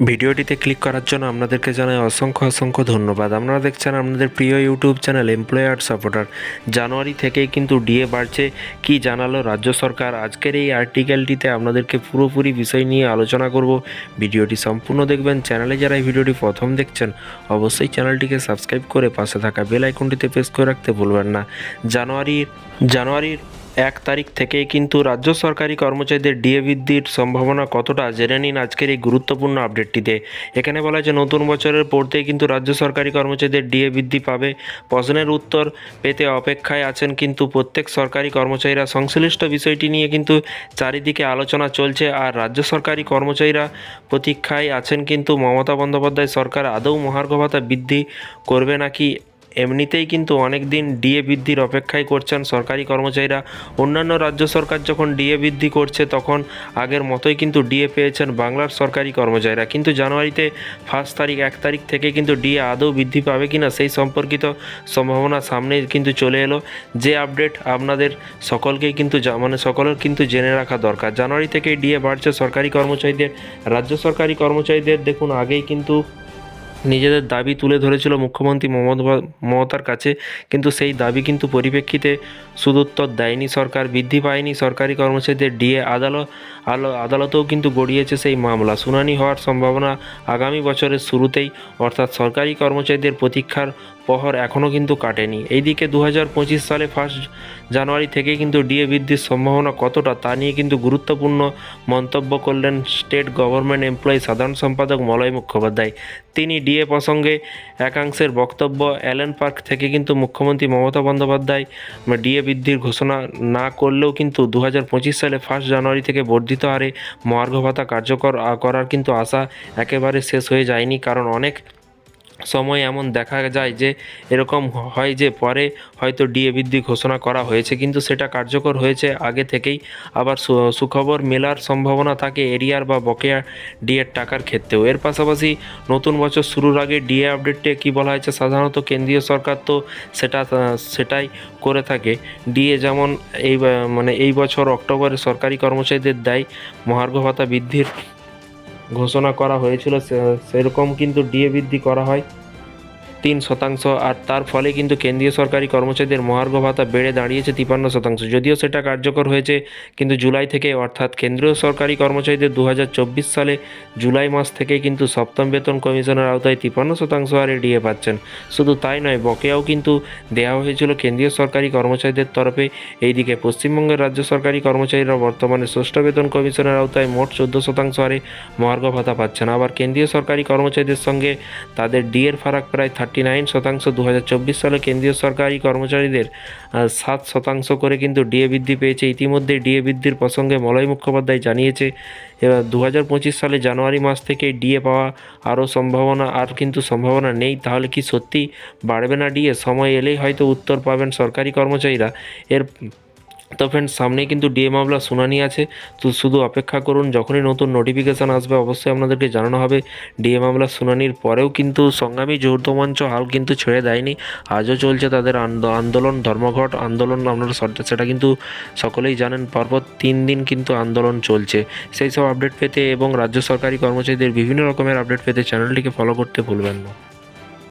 ভিডিওটিতে ক্লিক করার জন্য আপনাদেরকে জানাই অসংখ্য অসংখ্য ধন্যবাদ। আপনারা দেখছেন আপনাদের প্রিয় YouTube channel employer supporter January থেকেই কিন্তু ডিএ বাড়ছে। কি জানালো রাজ্য সরকার? আজকের এই আর্টিকেলটিতে আপনাদেরকে পুরোপুরি বিষয় নিয়ে আলোচনা করব। ভিডিওটি সম্পূর্ণ দেখবেন। চ্যানেলে যারা এই ভিডিওটি প্রথম দেখছেন, অবশ্যই চ্যানেলটিকে সাবস্ক্রাইব করে পাশে থাকা বেল আইকনটিতে প্রেস করে রাখতে ভুলবেন না। জানুয়ারির জানুয়ারির এক তারিখ থেকেই কিন্তু রাজ্য সরকারি কর্মচারীদের ডিএ বৃদ্ধির সম্ভাবনা কতটা জেনে নিন আজকের এই গুরুত্বপূর্ণ আপডেটটিতে। এখানে বলা হয়েছে, নতুন বছরের পড়তেই কিন্তু রাজ্য সরকারি কর্মচারীদের ডিএ বৃদ্ধি পাবে। প্রশ্নের উত্তর পেতে অপেক্ষায় আছেন কিন্তু প্রত্যেক সরকারি কর্মচারীরা। সংশ্লিষ্ট বিষয়টি নিয়ে কিন্তু চারিদিকে আলোচনা চলছে আর রাজ্য সরকারি কর্মচারীরা প্রতীক্ষায় আছেন কিন্তু মমতা বন্দ্যোপাধ্যায় সরকার আদৌ মহার্ঘ ভাতা বৃদ্ধি করবে নাকি এমনিতেই কিন্তু অনেক দিন ডিএ বৃদ্ধির অপেক্ষায় করছেন সরকারি কর্মচারীরা। অন্যান্য রাজ্য সরকার যখন ডিএ বৃদ্ধি করছে, তখন আগের মতোই কিন্তু ডিএ পেয়েছেন বাংলার সরকারি কর্মচারীরা। কিন্তু জানুয়ারিতে ফার্স্ট তারিখ, এক তারিখ থেকে কিন্তু ডিএ আদৌ বৃদ্ধি পাবে কিনা সেই সম্পর্কিত সম্ভাবনা সামনে কিন্তু চলে এলো। যে আপডেট আপনাদের সকলকেই কিন্তু মানে সকলের কিন্তু জেনে রাখা দরকার। জানুয়ারি থেকে ডিএ বাড়ছে সরকারি কর্মচারীদের। রাজ্য সরকারি কর্মচারীদের দেখুন, আগেই কিন্তু নিজেদের দাবি তুলে ধরেছিল মুখ্যমন্ত্রী মমতা মমতার কাছে, কিন্তু সেই দাবি কিন্তু পরিপ্রেক্ষিতে সুদুত্তর দেয়নি সরকার, বৃদ্ধি পায়নি সরকারি কর্মচারীদের ডিএ আদালত আদালতেও কিন্তু গড়িয়েছে সেই মামলা। শুনানি হওয়ার সম্ভাবনা আগামী বছরের শুরুতেই, অর্থাৎ সরকারি কর্মচারীদের প্রতীক্ষার প্রহর এখনও কিন্তু কাটেনি। এইদিকে দু হাজার পঁচিশ সালে ফার্স্ট জানুয়ারি থেকে কিন্তু ডিএ বৃদ্ধির সম্ভাবনা কতটা তা নিয়ে কিন্তু গুরুত্বপূর্ণ মন্তব্য করলেন স্টেট গভর্নমেন্ট এমপ্লয়ি সাধারণ সম্পাদক মলয় মুখোপাধ্যায়। তিনি ডিএ প্রসঙ্গে একাংশের বক্তব্য অ্যালেন পার্ক থেকে কিন্তু মুখ্যমন্ত্রী মমতা বন্দ্যোপাধ্যায় ডিএ বৃদ্ধির ঘোষণা না করলেও কিন্তু দু হাজার পঁচিশ সালে ফার্স্ট জানুয়ারি থেকে বর্ধিত হারে মহার্ঘ ভাতা কার্যকর করার কিন্তু আশা একেবারে শেষ হয়ে যায়নি। কারণ অনেক সময় এমন দেখা যায় যে এরকম হয় যে পরে হয়তো ডিএ বৃদ্ধি ঘোষণা করা হয়েছে, কিন্তু সেটা কার্যকর হয়েছে আগে থেকেই। আবার সুখবর মেলার সম্ভাবনা থাকে এরিয়ার বা বকেয়া ডিএর টাকার ক্ষেত্রেও। এর পাশাপাশি নতুন বছর শুরুর আগে ডিএ আপডেটে কী বলা হয়েছে সাধারণত কেন্দ্রীয় সরকার তো সেটা, সেটাই করে থাকে। ডিএ যেমন এই মানে এই বছর অক্টোবরে সরকারি কর্মচারীদের দেয়, মহার্ঘ ভাতা বৃদ্ধির ঘোষণা করা হয়েছিল সেরকম কিন্তু ডিএ বৃদ্ধি করা হয়। তিন শতাংশ আর তার ফলে কিন্তু কেন্দ্রীয় সরকারি কর্মচারীদের মহার্ঘ ভাতা বেড়ে দাঁড়িয়েছে তিপান্ন শতাংশ। যদিও সেটা কার্যকর হয়েছে, কিন্তু জুলাই থেকে, অর্থাৎ কেন্দ্রীয় সরকারি কর্মচারীদের দু হাজার চব্বিশ সালে জুলাই মাস থেকে কিন্তু সপ্তম বেতন কমিশনের আওতায় তিপান্ন শতাংশ হারে ডিএ পাচ্ছেন। শুধু তাই নয়, বকেয়াও কিন্তু দেওয়া হয়েছিল কেন্দ্রীয় সরকারি কর্মচারীদের তরফে। এইদিকে পশ্চিমবঙ্গের রাজ্য সরকারি কর্মচারীরা বর্তমানে ষষ্ঠ বেতন কমিশনের আওতায় মোট চোদ্দ শতাংশ হারে মহার্ঘ ভাতা পাচ্ছেন। আবার কেন্দ্রীয় সরকারি কর্মচারীদের সঙ্গে তাদের ডিএর ফারাক প্রায় থার্টি নাইন শতাংশ দু হাজার চব্বিশ সালে কেন্দ্রীয় সরকারি কর্মচারীদের সাত শতাংশ করে কিন্তু ডিএ বৃদ্ধি পেয়েছে। ইতিমধ্যে ডিএ বৃদ্ধির প্রসঙ্গে মলয় মুখোপাধ্যায় জানিয়েছে, এবার দু হাজার পঁচিশ সালে জানুয়ারি মাস থেকে ডিএ পাওয়া আরও সম্ভাবনা, আর কিন্তু সম্ভাবনা নেই। তাহলে কি সত্যি বাড়বে না ডিএ? সময় এলেই হয়তো উত্তর পাবেন সরকারি কর্মচারীরা। এর তো ফ্রেন্ডস সামনেই কিন্তু ডিএ মামলা শুনানি আছে। তো শুধু অপেক্ষা করুন, যখনই নতুন নোটিফিকেশান আসবে, অবশ্যই আপনাদেরকে জানানো হবে। ডিএ মামলা শুনানির পরেও কিন্তু সংগ্রামী যৌথ মঞ্চ হাল কিন্তু ছেড়ে দেয়নি। আজও চলছে তাদের আন্দ- আন্দোলন, ধর্মঘট আন্দোলন, আপনারা সেটা কিন্তু সকলেই জানেন, পরপর তিন দিন কিন্তু আন্দোলন চলছে। সেই সব আপডেট পেতে এবং রাজ্য সরকারি কর্মচারীদের বিভিন্ন রকমের আপডেট পেতে চ্যানেলটিকে ফলো করতে ভুলবেন না।